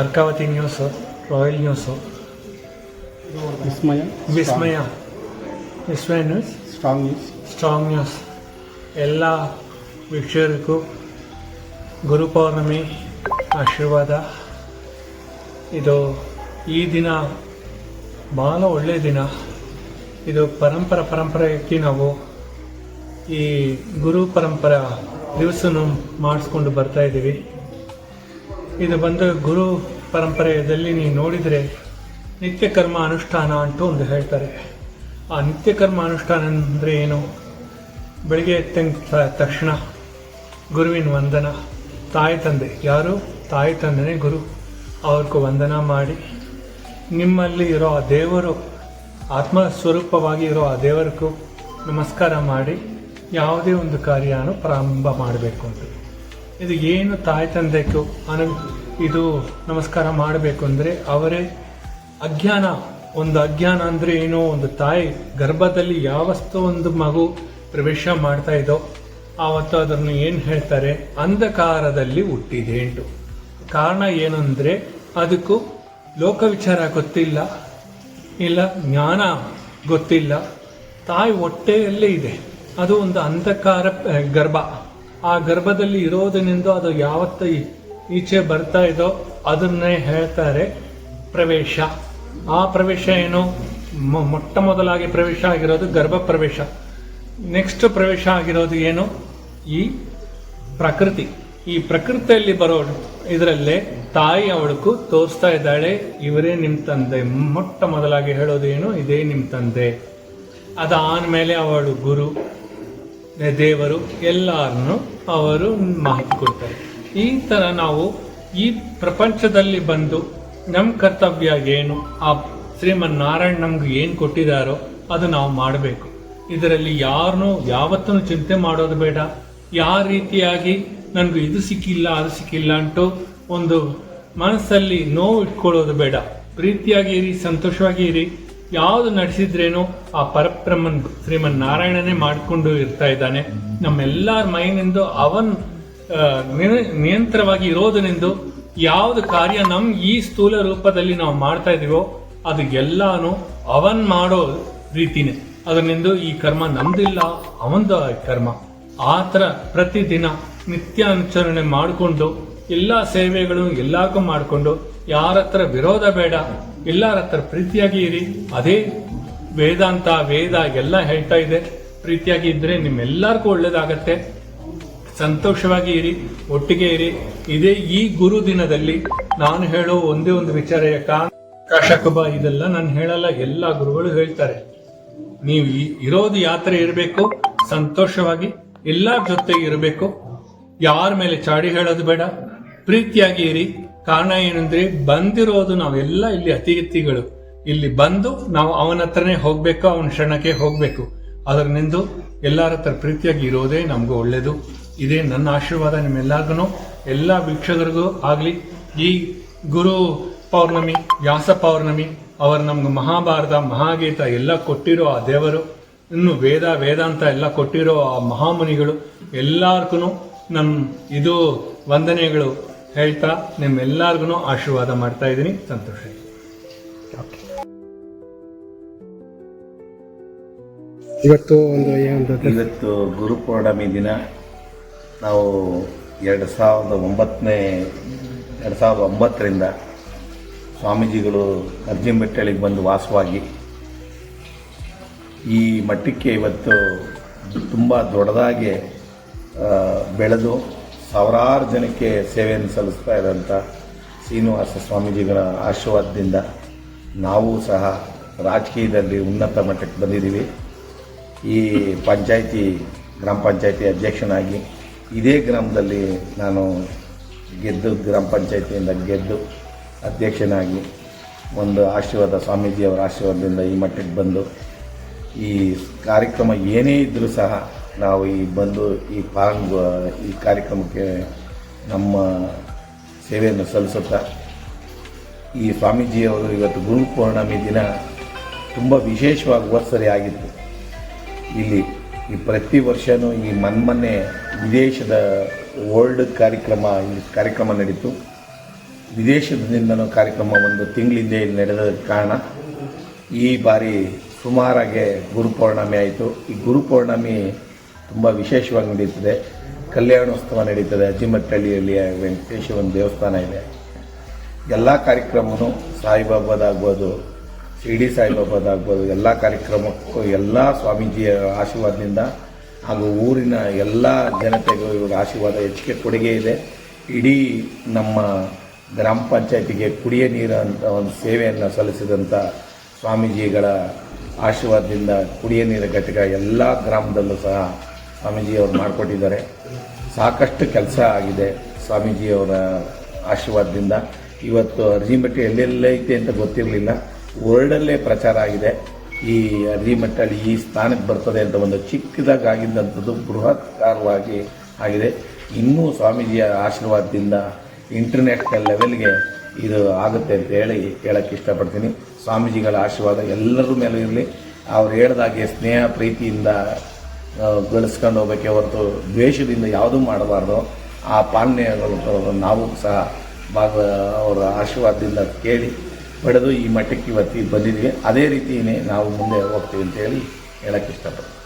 Arkavathi news royal news Vismaya Vismaya Vismaya news strong news strong news ಎಲ್ಲ ವೀಕ್ಷಕರಿಗೂ ಗುರುಪೌರ್ಣಮಿ ಆಶೀರ್ವಾದ ಇದು ಈ ದಿನ ಭಾಳ ಒಳ್ಳೆಯ ದಿನ. ಇದು ಪರಂಪರ ಪರಂಪರೆಯಕ್ಕೆ ನಾವು ಈ ಗುರು ಪರಂಪರ ದಿವಸನೂ ಮಾಡಿಸ್ಕೊಂಡು ಬರ್ತಾ ಇದ್ದೀವಿ. ಇದು ಬಂದು ಗುರು ಪರಂಪರೆಯಲ್ಲಿ ನೀವು ನೋಡಿದರೆ ನಿತ್ಯ ಕರ್ಮ ಅನುಷ್ಠಾನ ಅಂತ ಒಂದು ಹೇಳ್ತಾರೆ. ಆ ನಿತ್ಯ ಕರ್ಮ ಅನುಷ್ಠಾನ ಅಂದರೆ ಏನು? ಬೆಳಿಗ್ಗೆ ಎತ್ತ ತಕ್ಷಣ ಗುರುವಿನ ವಂದನ. ತಾಯಿ ತಂದೆ. ಯಾರು? ತಾಯಿ ತಂದೆನೇ ಗುರು. ಅವ್ರಿಗೂ ವಂದನ ಮಾಡಿ. ನಿಮ್ಮಲ್ಲಿ ಇರೋ ಆ ದೇವರು, ಆತ್ಮ ಸ್ವರೂಪವಾಗಿ ಇರೋ ಆ ದೇವರಿಗೂ ನಮಸ್ಕಾರ ಮಾಡಿ. ಯಾವುದೇ ಒಂದು ಕಾರ್ಯನೂ ಪ್ರಾರಂಭ ಮಾಡಬೇಕು ಅಂತ. ಇದು ಏನು ತಾಯಿ ತಂದೆಗೂ ಇದು ನಮಸ್ಕಾರ ಮಾಡಬೇಕು ಅಂದರೆ ಅವರೇ ಅಜ್ಞಾನ. ಒಂದು ಅಜ್ಞಾನ ಅಂದರೆ ಏನು? ಒಂದು ತಾಯಿ ಗರ್ಭದಲ್ಲಿ ಯಾವತ್ತು ಒಂದು ಮಗು ಪ್ರವೇಶ ಮಾಡ್ತಾ ಇದೋ ಆವತ್ತು ಅದನ್ನು ಏನು ಹೇಳ್ತಾರೆ? ಅಂಧಕಾರದಲ್ಲಿ ಹುಟ್ಟಿದೆ ಎಂಟು ಕಾರಣ ಏನಂದರೆ ಅದಕ್ಕೂ ಲೋಕ ವಿಚಾರ ಗೊತ್ತಿಲ್ಲ, ಇಲ್ಲ ಜ್ಞಾನ ಗೊತ್ತಿಲ್ಲ. ತಾಯಿ ಹೊಟ್ಟೆಯಲ್ಲೇ ಇದೆ. ಅದು ಒಂದು ಅಂಧಕಾರ, ಗರ್ಭ. ಆ ಗರ್ಭದಲ್ಲಿ ಇರೋದನಿಂದ ಅದು ಯಾವತ್ತ ಈಚೆ ಬರ್ತಾ ಇದೋ ಅದನ್ನೇ ಹೇಳ್ತಾರೆ ಪ್ರವೇಶ. ಆ ಪ್ರವೇಶ ಏನು? ಮೊಟ್ಟ ಮೊದಲಾಗಿ ಪ್ರವೇಶ ಆಗಿರೋದು ಗರ್ಭ ಪ್ರವೇಶ. ನೆಕ್ಸ್ಟ್ ಪ್ರವೇಶ ಆಗಿರೋದು ಏನು? ಈ ಪ್ರಕೃತಿ. ಈ ಪ್ರಕೃತಿಯಲ್ಲಿ ಬರೋ ಇದರಲ್ಲೇ ತಾಯಿ ಅವಳಕು ತೋರಿಸ್ತಾ ಇದ್ದಾಳೆ, ಇವರೇ ನಿಮ್ಮ ತಂದೆ. ಮೊಟ್ಟ ಮೊದಲಾಗಿ ಹೇಳೋದು ಏನು? ಇದೇ ನಿಮ್ಮ ತಂದೆ. ಅದಾದ್ಮೇಲೆ ಅವಳು ಗುರು. ದೇವರು ಎಲ್ಲರನ್ನು ಅವರು ಮಾಹಿತಿ ಕೊಡ್ತಾರೆ. ಈ ಥರ ನಾವು ಈ ಪ್ರಪಂಚದಲ್ಲಿ ಬಂದು ನಮ್ಮ ಕರ್ತವ್ಯ ಏನು, ಆ ಶ್ರೀಮನ್ ನಾರಾಯಣ್ ನಮ್ಗೆ ಏನು ಕೊಟ್ಟಿದ್ದಾರೋ ಅದು ನಾವು ಮಾಡಬೇಕು. ಇದರಲ್ಲಿ ಯಾರನ್ನೂ ಯಾವತ್ತೂ ಚಿಂತೆ ಮಾಡೋದು ಬೇಡ. ಯಾವ ರೀತಿಯಾಗಿ ನನಗೆ ಇದು ಸಿಕ್ಕಿಲ್ಲ, ಅದು ಸಿಕ್ಕಿಲ್ಲ ಅಂಟು ಒಂದು ಮನಸ್ಸಲ್ಲಿ ನೋವು ಇಟ್ಕೊಳ್ಳೋದು ಬೇಡ. ಸಂತೋಷವಾಗಿ ಇರಿ. ಯಾವುದು ನಡೆಸಿದ್ರೇನು ಆ ಪರಬ್ರಹ್ಮನ್ ಶ್ರೀಮನ್ ನಾರಾಯಣನೇ ಮಾಡಿಕೊಂಡು ಇರ್ತಾ ಇದ್ದಾನೆ. ನಮ್ಮೆಲ್ಲರ ಮೈನಿಂದ ಅವನ್ ನಿಯಂತ್ರವಾಗಿ ಇರೋದನೆಂದು ಯಾವ್ದು ಕಾರ್ಯ ನಮ್ ಈ ಸ್ಥೂಲ ರೂಪದಲ್ಲಿ ನಾವು ಮಾಡ್ತಾ ಇದೀವೋ, ಅದು ಎಲ್ಲಾನು ಅವನ್ ಮಾಡೋ ರೀತಿನೇ. ಅದನ್ನೆಂದು ಈ ಕರ್ಮ ನಮ್ದಿಲ್ಲ ಅವಂದು ಕರ್ಮ. ಆ ಥರ ಪ್ರತಿದಿನ ನಿತ್ಯ ಅನುಚರಣೆ ಮಾಡಿಕೊಂಡು, ಎಲ್ಲ ಸೇವೆಗಳು ಎಲ್ಲಕ್ಕೂ ಮಾಡಿಕೊಂಡು ಯಾರ ಹತ್ರ ವಿರೋಧ ಬೇಡ ಎಲ್ಲರ ಹತ್ರ ಪ್ರೀತಿಯಾಗಿ ಇರಿ. ಅದೇ ವೇದಾಂತ, ವೇದ ಎಲ್ಲ ಹೇಳ್ತಾ ಇದೆ. ಪ್ರೀತಿಯಾಗಿ ಇದ್ರೆ ನಿಮ್ಮೆಲ್ಲರಿಗೂ ಒಳ್ಳೇದಾಗತ್ತೆ. ಸಂತೋಷವಾಗಿ ಇರಿ, ಒಟ್ಟಿಗೆ ಇರಿ. ಇದೇ ಈ ಗುರು ದಿನದಲ್ಲಿ ನಾನು ಹೇಳೋ ಒಂದೇ ಒಂದು ವಿಚಾರ ಕಾಶಕುಬ ಇದೆಲ್ಲ ನಾನು ಹೇಳಲ್ಲ, ಎಲ್ಲ ಗುರುಗಳು ಹೇಳ್ತಾರೆ. ನೀವು ಇರೋದು ಯಾತ್ರೆ ಇರಬೇಕು, ಸಂತೋಷವಾಗಿ ಎಲ್ಲರ ಜೊತೆ ಇರಬೇಕು. ಯಾರ ಮೇಲೆ ಚಾಡಿ ಹೇಳೋದು ಬೇಡ. ಪ್ರೀತಿಯಾಗಿ ಇರಿ. ಕಾರಣ ಏನಂದ್ರೆ ಬಂದಿರೋದು ನಾವೆಲ್ಲ ಇಲ್ಲಿ ಅತಿಥಿಗಳು. ಇಲ್ಲಿ ಬಂದು ನಾವು ಅವನ ಹತ್ರನೇ ಹೋಗ್ಬೇಕು, ಅವನ ಶರಣಕ್ಕೆ ಹೋಗ್ಬೇಕು. ಅದರಿಂದ ಎಲ್ಲರ ಹತ್ರ ಪ್ರೀತಿಯಾಗಿ ಇರೋದೇ ನಮಗೂ ಒಳ್ಳೇದು. ಇದೇ ನನ್ನ ಆಶೀರ್ವಾದ ನಿಮ್ಮೆಲ್ಲರಿಗೂ ಎಲ್ಲ ವೀಕ್ಷಕರಿಗೂ ಆಗಲಿ, ಈ ಗುರು ಪೌರ್ಣಮಿ, ವ್ಯಾಸ ಪೌರ್ಣಮಿ, ಅವರು ನಮ್ಗೆ ಮಹಾಭಾರತ, ಮಹಾಗೀತ ಎಲ್ಲ ಕೊಟ್ಟಿರೋ ಆ ದೇವರು, ಇನ್ನು ವೇದ, ವೇದಾಂತ ಎಲ್ಲ ಕೊಟ್ಟಿರೋ ಆ ಮಹಾಮುನಿಗಳು ಎಲ್ಲಾರ್ಗು ನಮ್ಮ ಇದು ವಂದನೆಗಳು ಹೇಳ್ತಾ ನಿಮ್ಮೆಲ್ಲರಿಗೂ ಆಶೀರ್ವಾದ ಮಾಡ್ತಾ ಇದ್ದೀನಿ. ಸಂತೋಷ. ಇವತ್ತು ಒಂದು ಏನು ಇವತ್ತು ಗುರುಪೌರ್ಣಮಿ ದಿನ. ನಾವು ಎರಡು ಸಾವಿರದ ಒಂಬತ್ತನೇ ಎರಡು ಸಾವಿರದ ಒಂಬತ್ತರಿಂದ ಸ್ವಾಮೀಜಿಗಳು ಅರ್ಜಿಂಬೆಟ್ಟಳಿಗೆ ಬಂದು ವಾಸವಾಗಿ ಈ ಮಟ್ಟಕ್ಕೆ ಇವತ್ತು ತುಂಬ ದೊಡ್ಡದಾಗಿ ಬೆಳೆದು ಸಾವಿರಾರು ಜನಕ್ಕೆ ಸೇವೆಯನ್ನು ಸಲ್ಲಿಸ್ತಾ ಇರೋಂಥ ಶ್ರೀನಿವಾಸ ಸ್ವಾಮೀಜಿಗಳ ಆಶೀರ್ವಾದದಿಂದ ನಾವು ಸಹ ರಾಜಕೀಯದಲ್ಲಿ ಉನ್ನತ ಮಟ್ಟಕ್ಕೆ ಬಂದಿದ್ದೀವಿ. ಈ ಪಂಚಾಯಿತಿ, ಗ್ರಾಮ ಪಂಚಾಯಿತಿ ಅಧ್ಯಕ್ಷನಾಗಿ ಇದೇ ಗ್ರಾಮದಲ್ಲಿ ನಾನು ಗೆದ್ದು, ಗ್ರಾಮ ಪಂಚಾಯಿತಿಯಿಂದ ಗೆದ್ದು ಅಧ್ಯಕ್ಷನಾಗಿ ಒಂದು ಆಶೀರ್ವಾದ ಸ್ವಾಮೀಜಿಯವರ ಆಶೀರ್ವಾದದಿಂದ ಈ ಮಟ್ಟಕ್ಕೆ ಬಂದು ಈ ಕಾರ್ಯಕ್ರಮ ಏನೇ ಇದ್ದರೂ ಸಹ ನಾವು ಈ ಬಂದು ಈ ಪಾಂಗ್ ಈ ಕಾರ್ಯಕ್ರಮಕ್ಕೆ ನಮ್ಮ ಸೇವೆಯನ್ನು ಸಲ್ಲಿಸುತ್ತಾ ಈ ಸ್ವಾಮೀಜಿಯವರು ಇವತ್ತು ಗುರು ಪೌರ್ಣಮಿ ದಿನ ತುಂಬ ವಿಶೇಷವಾಗಿ ವರ್ಷರಿ ಆಗಿತ್ತು. ಇಲ್ಲಿ ಈ ಪ್ರತಿ ವರ್ಷವೂ ಈ ಮನ್ಮೊನ್ನೆ ವಿದೇಶದ ವರ್ಲ್ಡ್ ಕಾರ್ಯಕ್ರಮ, ಈ ಕಾರ್ಯಕ್ರಮ ನಡೀತು. ವಿದೇಶದಿಂದನೂ ಕಾರ್ಯಕ್ರಮ ಒಂದು ತಿಂಗಳಿಂದ ಇಲ್ಲಿ ನಡೆದ ಕಾರಣ ಈ ಬಾರಿ ಸುಮಾರಾಗೆ ಗುರು ಪೌರ್ಣಮಿ ಆಯಿತು. ಈ ಗುರು ಪೌರ್ಣಮಿ ತುಂಬ ವಿಶೇಷವಾಗಿ ನಡೀತದೆ ಕಲ್ಯಾಣೋತ್ಸವ ನಡೀತದೆ. ಅಜ್ಜಿಮಟ್ಟಳ್ಳಿಯಲ್ಲಿ ಒಂದು ದೇವಸ್ಥಾನ ಇದೆ. ಎಲ್ಲ ಕಾರ್ಯಕ್ರಮವೂ ಸಾಯಿಬಾಬಾದಾಗ್ಬೋದು, ಶಿರ್ಡಿ ಸಾಯಿಬಾಬಾದಾಗ್ಬೋದು, ಎಲ್ಲ ಕಾರ್ಯಕ್ರಮಕ್ಕೂ ಎಲ್ಲ ಸ್ವಾಮೀಜಿಯ ಆಶೀರ್ವಾದದಿಂದ ಹಾಗೂ ಊರಿನ ಎಲ್ಲ ಜನತೆಗೂ ಇವರ ಆಶೀರ್ವಾದ ಹೆಚ್ಚಿಗೆ ಕೊಡುಗೆ ಇದೆ. ಇಡೀ ನಮ್ಮ ಗ್ರಾಮ ಪಂಚಾಯತಿಗೆ ಕುಡಿಯ ನೀರು ಅಂತ ಒಂದು ಸೇವೆಯನ್ನು ಸಲ್ಲಿಸಿದಂಥ ಸ್ವಾಮೀಜಿಗಳ ಆಶೀರ್ವಾದದಿಂದ ಕುಡಿಯ ನೀರ ಘಟಕ ಎಲ್ಲ ಗ್ರಾಮದಲ್ಲೂ ಸಹ ಸ್ವಾಮೀಜಿಯವರು ಮಾಡಿಕೊಟ್ಟಿದ್ದಾರೆ. ಸಾಕಷ್ಟು ಕೆಲಸ ಆಗಿದೆ ಸ್ವಾಮೀಜಿಯವರ ಆಶೀರ್ವಾದದಿಂದ. ಇವತ್ತು ಅರ್ಜಿಮಟ್ಟಿ ಎಲ್ಲೆಲ್ಲೈತೆ ಅಂತ ಗೊತ್ತಿರಲಿಲ್ಲ. ವರ್ಲ್ಡಲ್ಲೇ ಪ್ರಚಾರ ಆಗಿದೆ. ಈ ಅರ್ಜಿಮಟ್ಟಲ್ಲಿ ಈ ಸ್ಥಾನಕ್ಕೆ ಬರ್ತದೆ ಅಂತ ಒಂದು ಚಿಕ್ಕದಾಗಿ ಆಗಿದ್ದಂಥದ್ದು ಬೃಹತ್ಕಾರವಾಗಿ ಆಗಿದೆ. ಇನ್ನೂ ಸ್ವಾಮೀಜಿಯ ಆಶೀರ್ವಾದದಿಂದ ಇಂಟರ್ನ್ಯಾಷನಲ್ ಲೆವೆಲ್ಗೆ ಇದು ಆಗುತ್ತೆ ಅಂತ ಹೇಳಿ ಹೇಳಕ್ಕೆ ಇಷ್ಟಪಡ್ತೀನಿ. ಸ್ವಾಮೀಜಿಗಳ ಆಶೀರ್ವಾದ ಎಲ್ಲರ ಮೇಲೂ ಇರಲಿ. ಅವ್ರು ಹೇಳ್ದಾಗೆ ಸ್ನೇಹ, ಪ್ರೀತಿಯಿಂದ ಗಳಿಸ್ಕೊಂಡು ಹೋಗ್ಬೇಕೆ ಹೊರತು ದ್ವೇಷದಿಂದ ಯಾವುದೂ ಮಾಡಬಾರ್ದು. ಆ ಪಾಲನೆಗಳು ನಾವು ಸಹ ಭಾಗ ಅವರ ಆಶೀರ್ವಾದದಿಂದ ಕೇಳಿ ಪಡೆದು ಈ ಮಟ್ಟಕ್ಕೆ ಇವತ್ತಿಗೆ ಬಂದಿದ್ವಿ ಅದೇ ರೀತಿಯೇ ನಾವು ಮುಂದೆ ಹೋಗ್ತೀವಿ ಅಂತೇಳಿ ಹೇಳಕ್ಕೆ ಇಷ್ಟಪಡ್ತೀನಿ.